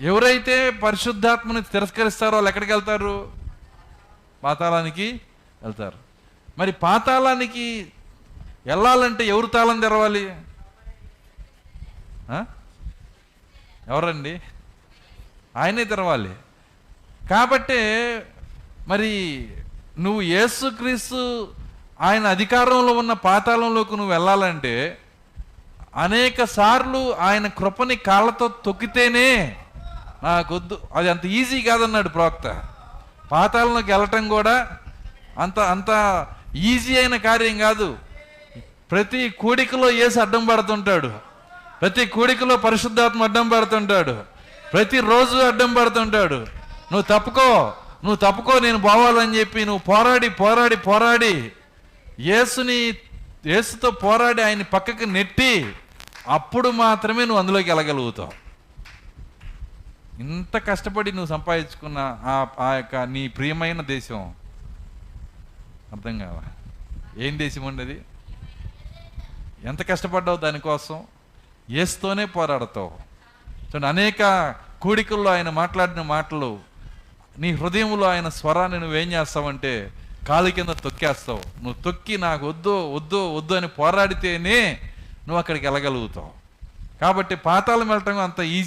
ఎవరైతే పరిశుద్ధాత్మని తిరస్కరిస్తారో వాళ్ళు ఎక్కడికి వెళ్తారు? పాతాళానికి వెళ్తారు. మరి పాతాళానికి వెళ్ళాలంటే ఎవరు తాళం తెరవాలి? ఎవరండి? ఆయనే తెరవాలి. కాబట్టే మరి నువ్వు యేసుక్రీస్తు ఆయన అధికారంలో ఉన్న పాతాళంలోకి నువ్వు వెళ్ళాలంటే అనేక సార్లు ఆయన కృపని కాళ్ళతో తొక్కితేనే నాకొద్దు. అది అంత ఈజీ కాదన్నాడు ప్రవక్త. పాతాలలోకి వెళ్ళటం కూడా అంత అంత ఈజీ అయిన కార్యం కాదు. ప్రతి కూడికలో ఏసు అడ్డం పడుతుంటాడు. ప్రతి కూడికలో పరిశుద్ధాత్మ అడ్డం పడుతుంటాడు. ప్రతిరోజు అడ్డం పడుతుంటాడు. నువ్వు తప్పుకో నువ్వు తప్పుకో నేను పోవాలని చెప్పి నువ్వు పోరాడి పోరాడి పోరాడి యేసుని యేసుతో పోరాడి ఆయన పక్కకి నెట్టి అప్పుడు మాత్రమే నువ్వు అందులోకి వెళ్ళగలుగుతావు. ఇంత కష్టపడి నువ్వు సంపాదించుకున్న ఆ ఆ యొక్క నీ ప్రియమైన దేశం అర్థం కావా? ఏం దేశం ఉండేది ఎంత కష్టపడ్డావు దానికోసం? ఏస్తోనే పోరాడతావు. చూడండి అనేక కూడికల్లో ఆయన మాట్లాడిన మాటలు నీ హృదయంలో ఆయన స్వరాన్ని నువ్వేం చేస్తావంటే కాలు కింద తొక్కేస్తావు. నువ్వు తొక్కి నాకు వద్దు వద్దు వద్దు అని పోరాడితేనే నువ్వు అక్కడికి వెళ్ళగలుగుతావు. కాబట్టి పాతాళం వెళ్ళటం అంత ఈజీ